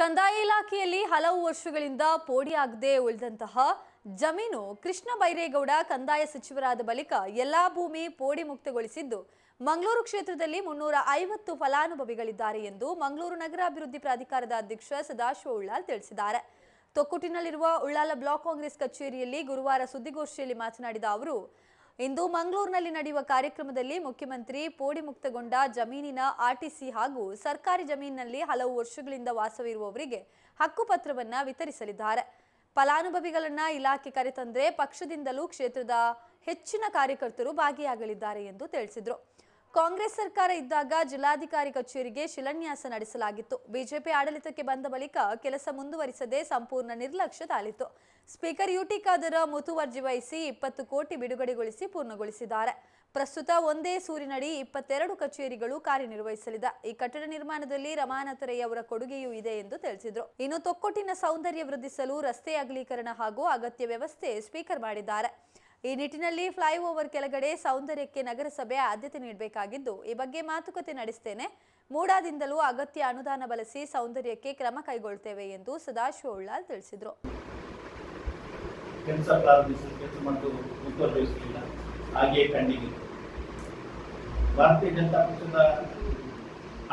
ಕಂದಾಯ ಇಲಾಖೆಯಲ್ಲಿ ಹಲವು ವರ್ಷಗಳಿಂದ ಪೋಡಿಯಾಗದೆ ಉಳಿದಂತಹ ಜಮೀನು ಕೃಷ್ಣ ಬೈರೇಗೌಡ ಕಂದಾಯ ಸಚಿವರಾದ ಬಳಿಕ ಎಲ್ಲಾ ಭೂಮಿ ಪೋಡಿ ಮುಕ್ತಗೊಳಿಸಿದ್ದು, ಮಂಗಳೂರು ಕ್ಷೇತ್ರದಲ್ಲಿ ಮುನ್ನೂರ ಐವತ್ತು ಫಲಾನುಭವಿಗಳಿದ್ದಾರೆ ಎಂದು ಮಂಗಳೂರು ನಗರಾಭಿವೃದ್ಧಿ ಪ್ರಾಧಿಕಾರದ ಅಧ್ಯಕ್ಷ ಸದಾಶಿವ ಉಳ್ಳಾಲ್ ತಿಳಿಸಿದ್ದಾರೆ. ತೊಕ್ಕುಟಿನಲ್ಲಿರುವ ಉಳ್ಳಾಲ ಬ್ಲಾಕ್ ಕಾಂಗ್ರೆಸ್ ಕಚೇರಿಯಲ್ಲಿ ಗುರುವಾರ ಸುದ್ದಿಗೋಷ್ಠಿಯಲ್ಲಿ ಮಾತನಾಡಿದ ಅವರು ಇಂದು ಮಂಗಳೂರಿನಲ್ಲಿ ನಡೆಯುವ ಕಾರ್ಯಕ್ರಮದಲ್ಲಿ ಮುಖ್ಯಮಂತ್ರಿ ಪೋಡಿ ಮುಕ್ತಗೊಂಡ ಜಮೀನಿನ ಆರ್ಟಿಸಿ ಹಾಗೂ ಸರ್ಕಾರಿ ಜಮೀನಿನಲ್ಲಿ ಹಲವು ವರ್ಷಗಳಿಂದ ವಾಸವಿರುವವರಿಗೆ ಹಕ್ಕುಪತ್ರವನ್ನ ವಿತರಿಸಲಿದ್ದಾರೆ. ಫಲಾನುಭವಿಗಳನ್ನ ಇಲಾಖೆ ಕರೆತಂದ್ರೆ ಪಕ್ಷದಿಂದಲೂ ಕ್ಷೇತ್ರದ ಹೆಚ್ಚಿನ ಕಾರ್ಯಕರ್ತರು ಭಾಗಿಯಾಗಲಿದ್ದಾರೆ ಎಂದು ತಿಳಿಸಿದರು. ಕಾಂಗ್ರೆಸ್ ಸರ್ಕಾರ ಇದ್ದಾಗ ಜಿಲ್ಲಾಧಿಕಾರಿ ಕಚೇರಿಗೆ ಶಿಲಾನ್ಯಾಸ ನಡೆಸಲಾಗಿತ್ತು. ಬಿಜೆಪಿ ಆಡಳಿತಕ್ಕೆ ಬಂದ ಬಳಿಕ ಕೆಲಸ ಮುಂದುವರಿಸದೆ ಸಂಪೂರ್ಣ ನಿರ್ಲಕ್ಷ್ಯ ತಾಳಿತು ಸ್ಪೀಕರ್ ಯುಟಿ ಖಾದರ್ ಮುತುವರ್ಜಿ ವಹಿಸಿ ಇಪ್ಪತ್ತು ಕೋಟಿ ಬಿಡುಗಡೆಗೊಳಿಸಿ ಪೂರ್ಣಗೊಳಿಸಿದ್ದಾರೆ. ಪ್ರಸ್ತುತ ಒಂದೇ ಸೂರಿನಡಿ ಇಪ್ಪತ್ತೆರಡು ಕಚೇರಿಗಳು ಕಾರ್ಯನಿರ್ವಹಿಸಲಿದೆ. ಈ ಕಟ್ಟಡ ನಿರ್ಮಾಣದಲ್ಲಿ ರಮಾನಾಥರಯ್ಯ ಅವರ ಕೊಡುಗೆಯೂ ಇದೆ ಎಂದು ತಿಳಿಸಿದರು. ಇನ್ನು ತೊಕ್ಕೊಟ್ಟಿನ ಸೌಂದರ್ಯ ವೃದ್ಧಿಸಲು ರಸ್ತೆ ಅಗಲೀಕರಣ ಹಾಗೂ ಅಗತ್ಯ ವ್ಯವಸ್ಥೆ ಸ್ಪೀಕರ್ ಮಾಡಿದ್ದಾರೆ. ಈ ನಿಟ್ಟಿನಲ್ಲಿ ಫ್ಲೈಓವರ್ ಕೆಳಗಡೆ ಸೌಂದರ್ಯಕ್ಕೆ ನಗರಸಭೆ ಆದ್ಯತೆ ನೀಡಬೇಕಾಗಿದ್ದು, ಈ ಬಗ್ಗೆ ಮಾತುಕತೆ ನಡೆಸ್ತೇನೆ. ಮೂಡಾದಿಂದಲೂ ಅಗತ್ಯ ಅನುದಾನ ಬಳಸಿ ಸೌಂದರ್ಯಕ್ಕೆ ಕ್ರಮ ಕೈಗೊಳ್ತೇವೆ ಎಂದು ಸದಾಶಿವ ಉಳ್ಳಾಲ್ ತಿಳಿಸಿದರು. ಕೆಲಸ ಭಾರತೀಯ ಜನತಾ ಪಕ್ಷದ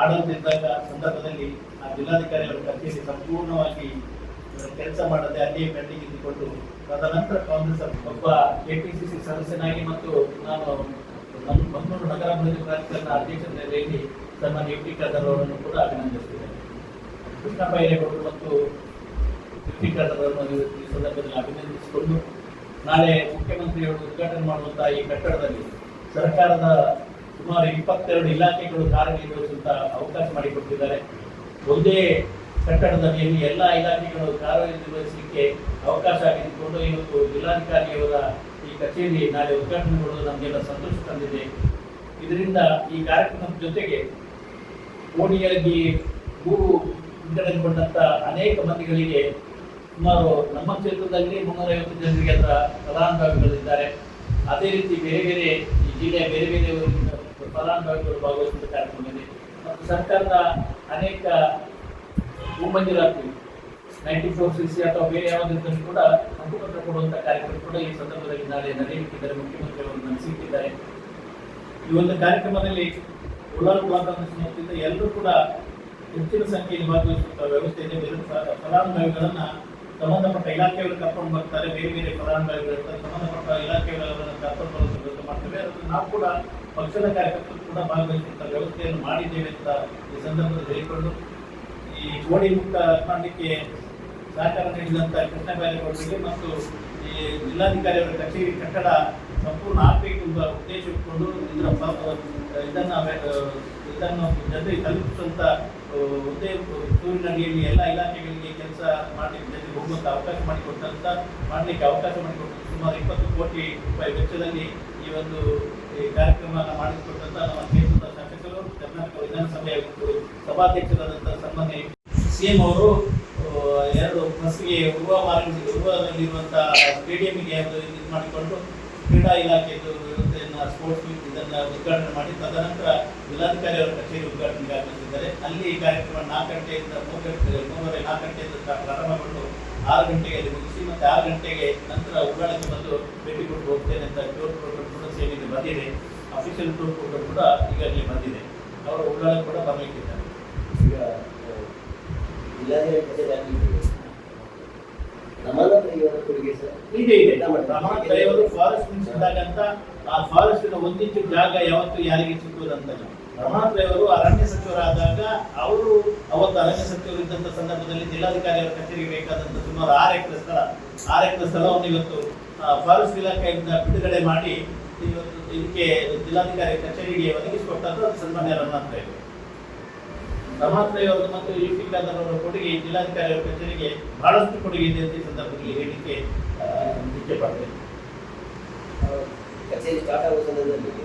ಆಡಳಿತ ಇದ್ದಾಗ ಸಂದರ್ಭದಲ್ಲಿ ಆ ಜಿಲ್ಲಾಧಿಕಾರಿ ಅವರ ಕಚೇರಿ ಸಂಪೂರ್ಣವಾಗಿ ಕೆಲಸ ಮಾಡದೆ ಅಲ್ಲಿಯೇ ಬೆಳ್ಳಿಗೆ ಇದ್ದುಕೊಂಡು ತದನಂತರ ಕಾಂಗ್ರೆಸ್ ಒಬ್ಬ ಕೆಪಿಸಿಸಿ ಸದಸ್ಯನಾಗಿ ಮತ್ತು ನಾನು ನಮ್ಮ ಮಂಗಳೂರು ನಗರಾಭಿವೃದ್ಧಿ ಪ್ರಾಧಿಕಾರದ ಅಧ್ಯಕ್ಷತೆಯಲ್ಲಿ ತಮ್ಮ ಟಿ ಖಾದರ್ ಅವರನ್ನು ಕೂಡ ಅಭಿನಂದಿಸಿದ್ದೇನೆ ಕೃಷ್ಣ ಬೈರೇಗೌಡರು ಮತ್ತು ಸ್ಪೀಕರ್ಗಳನ್ನು ಈ ಸಂದರ್ಭದಲ್ಲಿ ಅಭಿನಂದಿಸಿಕೊಂಡು, ನಾಳೆ ಮುಖ್ಯಮಂತ್ರಿಯವರು ಉದ್ಘಾಟನೆ ಮಾಡುವಂತಹ ಈ ಕಟ್ಟಡದಲ್ಲಿ ಸರ್ಕಾರದ ಸುಮಾರು ಇಪ್ಪತ್ತೆರಡು ಇಲಾಖೆಗಳು ಕಾರ್ಯನಿರ್ವಹಿಸುವಂತಹ ಅವಕಾಶ ಮಾಡಿಕೊಟ್ಟಿದ್ದಾರೆ. ಒಂದೇ ಕಟ್ಟಡದ ಅಡಿಯಲ್ಲಿ ಎಲ್ಲ ಇಲಾಖೆಗಳು ಕಾರ್ಯನಿರ್ವಹಿಸಲಿಕ್ಕೆ ಅವಕಾಶ ಆಗಿದ್ದುಕೊಂಡು ಇವತ್ತು ಜಿಲ್ಲಾಧಿಕಾರಿಯವರ ಈ ಕಚೇರಿ ನಾಳೆ ಉದ್ಘಾಟನೆಗೊಳ್ಳಲು ನಮಗೆಲ್ಲ ಸಂತೋಷ ತಂದಿದೆ. ಇದರಿಂದ ಈ ಕಾರ್ಯಕ್ರಮದ ಜೊತೆಗೆ ಕೋಣಿಯಾಗಿ ಗುರು ವಿಂಗಡಣೆಗೊಂಡಂತ ಅನೇಕ ಮಂದಿಗಳಿಗೆ ಸುಮಾರು ನಮ್ಮ ಕ್ಷೇತ್ರದಲ್ಲಿ ಮುನ್ನೂರೈವತ್ತು ಜನರಿಗೆ ಅದರ ಫಲಾನುಭವಿಗಳಿದ್ದಾರೆ. ಅದೇ ರೀತಿ ಬೇರೆ ಬೇರೆ ಈ ಜಿಲ್ಲೆಯ ಬೇರೆ ಬೇರೆ ಫಲಾನುಭವಿಗಳು ಭಾಗವಹಿಸಿದ ಕಾರ್ಯಕ್ರಮ ಇದೆ ಮತ್ತು ಸರ್ಕಾರದ ಅನೇಕ ಭೂಮಂಜೂರಾತಿ ನೈಂಟಿ ಫೋರ್ ಸಿ ಸಿ ಅಥವಾ ಬೇರೆ ಯಾವುದಿದ್ದರೂ ಕೂಡ ಹಕ್ಕುಪತ್ರ ಕೊಡುವಂತ ಕಾರ್ಯಕ್ರಮ ಕೂಡ ಈ ಸಂದರ್ಭದಲ್ಲಿ ನಾಳೆ ನಡೆಯಲಿಕ್ಕಿದ್ದಾರೆ. ಮುಖ್ಯಮಂತ್ರಿಗಳು ಅವರು ನಡೆಸಿಟ್ಟಿದ್ದಾರೆ. ಈ ಒಂದು ಕಾರ್ಯಕ್ರಮದಲ್ಲಿ ಉಳ್ಳಾಲ ಬ್ಲಾಕ್ ವತಿಯಿಂದ ಎಲ್ಲರೂ ಕೂಡ ಹೆಚ್ಚಿನ ಸಂಖ್ಯೆಯಲ್ಲಿ ಭಾಗವಹಿಸುವಂತಹ ವ್ಯವಸ್ಥೆ ಇದೆ ಬೇರೆ ಫಲ- ಫಲಾನುಭವಿಗಳನ್ನ ಸಂಬಂಧಪಟ್ಟ ಇಲಾಖೆಗಳು ಕರ್ಕೊಂಡು ಬರ್ತಾರೆ. ಬೇರೆ ಬೇರೆ ಫಲಾನುಭವಿಗಳು ಸಂಬಂಧಪಟ್ಟ ಇಲಾಖೆಯವರನ್ನ ಕರ್ಕೊಂಡು ಬರೋದು ವ್ಯವಸ್ಥೆ ಮಾಡ್ತೇವೆ. ಅದನ್ನು ನಾವು ಕೂಡ ಪಕ್ಷದ ಕಾರ್ಯಕರ್ತರು ಕೂಡ ಭಾಗವಹಿಸುವಂತ ವ್ಯವಸ್ಥೆಯನ್ನು ಮಾಡಿದ್ದೇವೆ ಅಂತ ಈ ಸಂದರ್ಭದಲ್ಲಿ ಹೇಳಿಕೊಂಡು ಈ ಗೋಡಿ ಮುಕ್ತ ಮಾಡಲಿಕ್ಕೆ ಸಹಕಾರ ನೀಡಿದಂತ ಕೃಷ್ಣ ಮತ್ತು ಈ ಜಿಲ್ಲಾಧಿಕಾರಿಯವರ ಕಚೇರಿ ಕಟ್ಟಡ ಸಂಪೂರ್ಣ ಆಗಬೇಕು ಎಂಬ ಉದ್ದೇಶ ಇಟ್ಕೊಂಡು ಇದರ ಇದನ್ನ ಇದನ್ನು ಜನರಿಗೆ ತಲುಪಿಸುವಂತ ಅಹ್, ಒಂದೇ ಸೂರಿನಡಿಯಲ್ಲಿ ಎಲ್ಲ ಇಲಾಖೆಗಳಿಗೆ ಕೆಲಸ ಮಾಡಲಿಕ್ಕೆ ಜನರಿಗೆ ಹೋಗುವಂತ ಅವಕಾಶ ಮಾಡಿಕೊಟ್ಟಂತ ಮಾಡಲಿಕ್ಕೆ ಅವಕಾಶ ಮಾಡಿಕೊಟ್ಟು ಸುಮಾರು ಇಪ್ಪತ್ತು ಕೋಟಿ ರೂಪಾಯಿ ವೆಚ್ಚದಲ್ಲಿ ಈ ಒಂದು ಕಾರ್ಯಕ್ರಮವನ್ನು ಮಾಡಿಕೊಟ್ಟಂಥ ನಮ್ಮ ಕ್ಷೇತ್ರದ ಶಾಸಕರು ಕರ್ನಾಟಕ ವಿಧಾನಸಭೆಯ ಸಭಾಧ್ಯಕ್ಷರಾದಂತಹ ಸನ್ಮಾನ್ಯ ಸಿಎಂ ಅವರು ಎರಡು ಬಸ್ಗೆ ಉರ್ವ ಮಾರ್ಗ ಉರುವದಲ್ಲಿರುವಂತಹ ಸ್ಟೇಡಿಯಂಗೆ ಒಂದು ಇದು ಮಾಡಿಕೊಂಡು ಕ್ರೀಡಾ ಇಲಾಖೆದು ವ್ಯವಸ್ಥೆಯನ್ನು ಸ್ಪೋರ್ಟ್ಸ್ ಮೀಟ್ ಇದನ್ನು ಉದ್ಘಾಟನೆ ಮಾಡಿ, ತದನಂತರ ಜಿಲ್ಲಾಧಿಕಾರಿ ಅವರ ಕಚೇರಿ ಉದ್ಘಾಟನೆಗೆ ಆಗಮಿಸಿದ್ದಾರೆ. ಅಲ್ಲಿ ಈ ಕಾರ್ಯಕ್ರಮ ನಾಲ್ಕು ಗಂಟೆಯಿಂದ ಮೂರು ಗಂಟೆ ಮೂರುವರೆ ನಾಲ್ಕು ಗಂಟೆಯಿಂದ ಪ್ರ- ಪ್ರಾರಂಭಗೊಂಡು ಆರು ಗಂಟೆಗೆ ಅಲ್ಲಿ ಮುಗಿಸಿ ಮತ್ತೆ ಆರು ಗಂಟೆಗೆ ನಂತರ ಉಗ್ರಾಣಕ್ಕೆ ಬಂದು ಭೇಟಿ ಕೊಟ್ಟು ಹೋಗ್ತೇನೆ ಅಂತ ಟೂರ್ ಪ್ರೋಗ್ರಾಮ್ ಕೂಡ ಸೇವೆಯಲ್ಲಿ ಬಂದಿದೆ. ಅಫಿಷಿಯಲ್ ಟೂರ್ ಪ್ರೋಗ್ರಾಮ್ ಕೂಡ ಈಗಾಗಲೇ ಬಂದಿದೆ. ಅವರು ಉಳ್ಳಾಳಕ್ಕೆ ಕೂಡ ಬರಲಿಕ್ಕಿದ್ದಾರೆ. ಈಗ ಇಲಾಖೆ ಕಚೇರಿ ಆಗಲಿಕ್ಕೆ ಕೊಡುಗೆ ಸರ್. ಇದೆ ಇದೆ. ರಮಣ ದೈವರು ಫಾರೆಸ್ಟ್ ಅಂತ ಆ ಒಂದಿಂಚು ಜಾಗ ಯಾವತ್ತು ಯಾರಿಗೆ ಸಿಕ್ಕುವುದಂತಲ್ಲ ರಮಣ ದೈವರು ಅರಣ್ಯ ಸಚಿವರಾದಾಗ ಅವರು ಅವತ್ತು ಅರಣ್ಯ ಸಚಿವರು ಇದ್ದಂತ ಸಂದರ್ಭದಲ್ಲಿ ಜಿಲ್ಲಾಧಿಕಾರಿ ಅವರ ಕಚೇರಿಗೆ ಬೇಕಾದಂತ ಸುಮಾರು ಆರು ಎಕರೆ ಸ್ಥಳ ಆರು ಎಕರೆ ಸ್ಥಳವನ್ನು ಇವತ್ತು ಫಾರೆಸ್ಟ್ ಇಲಾಖೆಯಿಂದ ಬಿಡುಗಡೆ ಮಾಡಿ ಇವತ್ತು ಇದಕ್ಕೆ ಜಿಲ್ಲಾಧಿಕಾರಿ ಕಚೇರಿಗೆ ಒದಗಿಸಿಕೊಟ್ಟದ್ದು ಅದು ಸನ್ಮಾನ್ಯ ರಮನಾಥ್ ರೈ ಅವರು. ರಮನಾಥ್ ಮತ್ತು ಯು ಕೊಡುಗೆ ಜಿಲ್ಲಾಧಿಕಾರಿಗಳ ಜಿಲ್ಲಾಧಿಕಾರಿ ಕಚೇರಿಗೆ ಬಹಳಷ್ಟು ಕೊಡುಗೆ ಇದೆ ಅಂತ ಈ ಸಂದರ್ಭದಲ್ಲಿ ಹೇಳಿಕೆ ಪಡ್ತೇನೆ ಕಚೇರಿ ಸ್ಟಾರ್ಟ್ ಆಗುವ